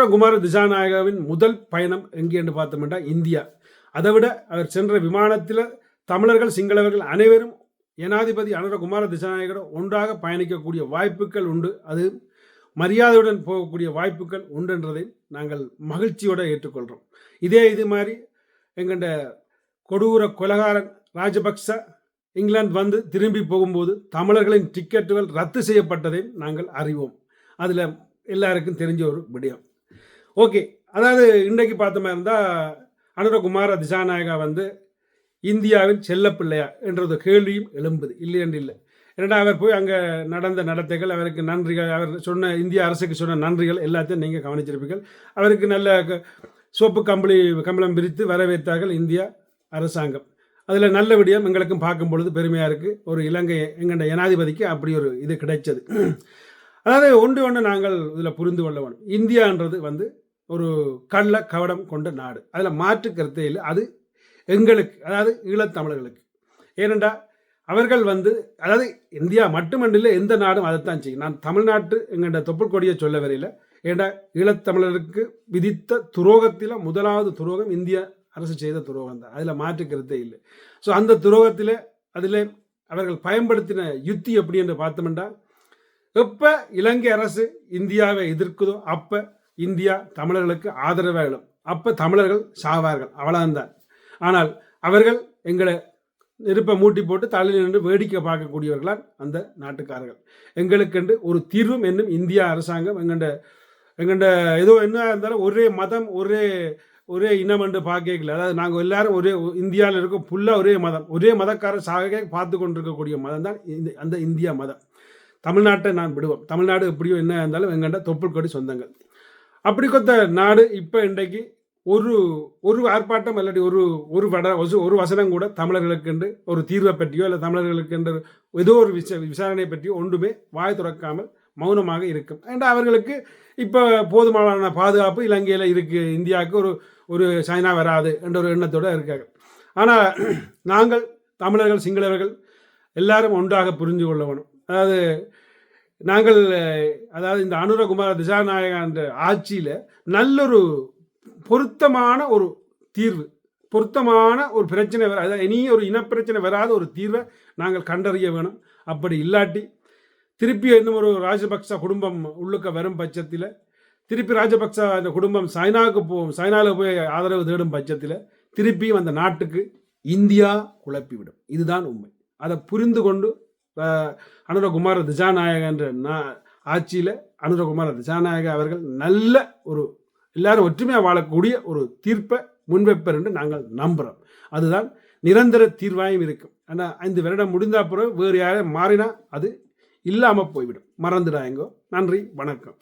அனுரகுமார திசாநாயகாவின் முதல் பயணம் எங்கே என்று பார்த்தோம்னா இந்தியா. அதை விட அவர் சென்ற விமானத்தில் தமிழர்கள் சிங்களவர்கள் அனைவரும் ஜனாதிபதி அனுரகுமார திசாநாயகரோட ஒன்றாக பயணிக்கக்கூடிய வாய்ப்புகள் உண்டு. அது மரியாதையுடன் போகக்கூடிய வாய்ப்புகள் உண்டுன்றதை நாங்கள் மகிழ்ச்சியோடு ஏற்றுக்கொள்கிறோம். இதே இது மாதிரி எங்கள்ட கொடூர கொலகாரன் ராஜபக்ச இங்கிலாந்து வந்து திரும்பி போகும்போது தமிழர்களின் டிக்கெட்டுகள் ரத்து செய்யப்பட்டதை நாங்கள் அறிவோம். அதில் எல்லாருக்கும் தெரிஞ்ச ஒரு விடயம். ஓகே. அதாவது இன்றைக்கு பார்த்த மாதிரி இருந்தால் அனுரகுமார திசாநாயகா வந்து இந்தியாவின் செல்லப்பிள்ளையா என்றது கேள்வியும் எழும்புது. இல்லை என்று இல்லை. ஏன்னா அவர் போய் அங்கே நடந்த நடத்தைகள் அவருக்கு நன்றிகள் அவர் சொன்ன இந்திய அரசுக்கு சொன்ன நன்றிகள் எல்லாத்தையும் நீங்கள் கவனிச்சிருப்பீர்கள். அவருக்கு நல்ல க- சோப்பு கம்பளி கம்பளம் பிரித்து வரவேற்றார்கள் இந்தியா அரசாங்கம். அதில் நல்ல விடயம் எங்களுக்கும் பார்க்கும் பொழுது பெருமையாக இருக்குது ஒரு இலங்கை எங்கண்ட ஜனாதிபதிக்கு அப்படி ஒரு இது கிடைச்சது. அதாவது ஒன்று ஒன்று நாங்கள் இதில் புரிந்து கொள்ள வேணும் இந்தியான்றது வந்து ஒரு கள்ள கவடம் கொண்ட நாடு. அதில் மாற்று கருத்தே இல்லை. அது எங்களுக்கு அதாவது ஈழத்தமிழர்களுக்கு ஏனென்றால் அவர்கள் வந்து அதாவது இந்தியா மட்டுமன்றில் எந்த நாடும் அதைத்தான் செய்யும். நான் தமிழ்நாட்டு எங்கள்கிட்ட தொப்புள் கொடியை சொல்ல வரையில் ஏண்டா ஈழத்தமிழருக்கு விதித்த துரோகத்தில் முதலாவது துரோகம் இந்திய அரசு செய்த துரோகம் தான் அதில் மாற்று கருத்தே இல்லை. ஸோ அந்த துரோகத்தில் அதில் அவர்கள் பயன்படுத்தின யுத்தி எப்படி என்று பார்த்தோம்னா எப்போ இலங்கை அரசு இந்தியாவை எதிர்க்குதோ அப்போ இந்தியா தமிழர்களுக்கு ஆதரவாக எழும். அப்போ தமிழர்கள் சாவார்கள். அவ்வளவுதான். ஆனால் அவர்கள் எங்களை நெருப்பை மூட்டி போட்டு தலையில் நின்று வேடிக்கை பார்க்கக்கூடியவர்களால் அந்த நாட்டுக்காரர்கள். எங்களுக்கென்று ஒரு தீர்வும் என்னும் இந்தியா அரசாங்கம் எங்கண்ட எங்கண்ட ஏதோ என்ன இருந்தாலும் ஒரே மதம் ஒரே ஒரே இனம் என்று பார்க்கல அதாவது நாங்கள் எல்லாரும் ஒரே இந்தியாவில் இருக்கோம் ஃபுல்லாக ஒரே மதம். ஒரே மதக்காரர் சாக பார்த்து கொண்டிருக்கக்கூடிய மதம் தான் இந்த அந்த இந்தியா மதம். தமிழ்நாட்டை நான் விடுவோம். தமிழ்நாடு எப்படியோ என்ன இருந்தாலும் எங்கள்கிட்ட தொப்புள் கொடி சொந்தங்கள். அப்படி கொத்த நாடு இப்போ இன்றைக்கு ஒரு ஒரு ஆர்ப்பாட்டம் இல்லாட்டி ஒரு ஒரு வட ஒரு- ஒரு வசனம் கூட தமிழர்களுக்கென்று ஒரு தீர்வை பற்றியோ இல்லை தமிழர்களுக்கென்று ஏதோ ஒரு விச விசாரணை பற்றியோ ஒன்றுமே வாய் துறக்காமல் மௌனமாக இருக்கும். அண்ட் அவர்களுக்கு இப்போ போதுமான பாதுகாப்பு இலங்கையில் இருக்குது இந்தியாவுக்கு ஒரு ஒரு சைனா வராது என்ற ஒரு எண்ணத்தோடு இருக்காங்க ஆனால் நாங்கள் தமிழர்கள் சிங்களவர்கள் எல்லாரும் ஒன்றாக புரிஞ்சு கொள்ள வேணும். அதாவது நாங்கள் அதாவது இந்த அனுரகுமார திசாநாயகா என்ற ஆட்சியில் நல்லொரு பொருத்தமான ஒரு தீர்வு பொருத்தமான ஒரு பிரச்சனை வர அதாவது இனி ஒரு இனப்பிரச்சனை வராத ஒரு தீர்வை நாங்கள் கண்டறிய வேணும். அப்படி இல்லாட்டி திருப்பி இன்னும் ஒரு ராஜபக்ச குடும்பம் உள்ளுக்க வரும் பட்சத்தில் திருப்பி ராஜபக்ச அந்த குடும்பம் சைனாவுக்கு போகும் சைனாவில் போய் ஆதரவு தேடும் பட்சத்தில் திருப்பியும் அந்த நாட்டுக்கு இந்தியா குழப்பிவிடும். இதுதான் உண்மை. அதை புரிந்து கொண்டு அனுரகுமார் திசாநாயகன்ற ஆட்சியில் அனுரகுமார திசாநாயக அவர்கள் நல்ல ஒரு எல்லாரும் ஒற்றுமையாக வாழக்கூடிய ஒரு தீர்ப்பை முன்வைப்பர் என்று நாங்கள் நம்புகிறோம் அதுதான் நிரந்தர தீர்வாயும் இருக்கும். ஆனால் ஐந்து வருடம் முடிந்த பிறகு வேறு யாரும் மாறினா அது இல்லாமல் போய்விடும். மறந்துடாயங்கோ நன்றி. வணக்கம்.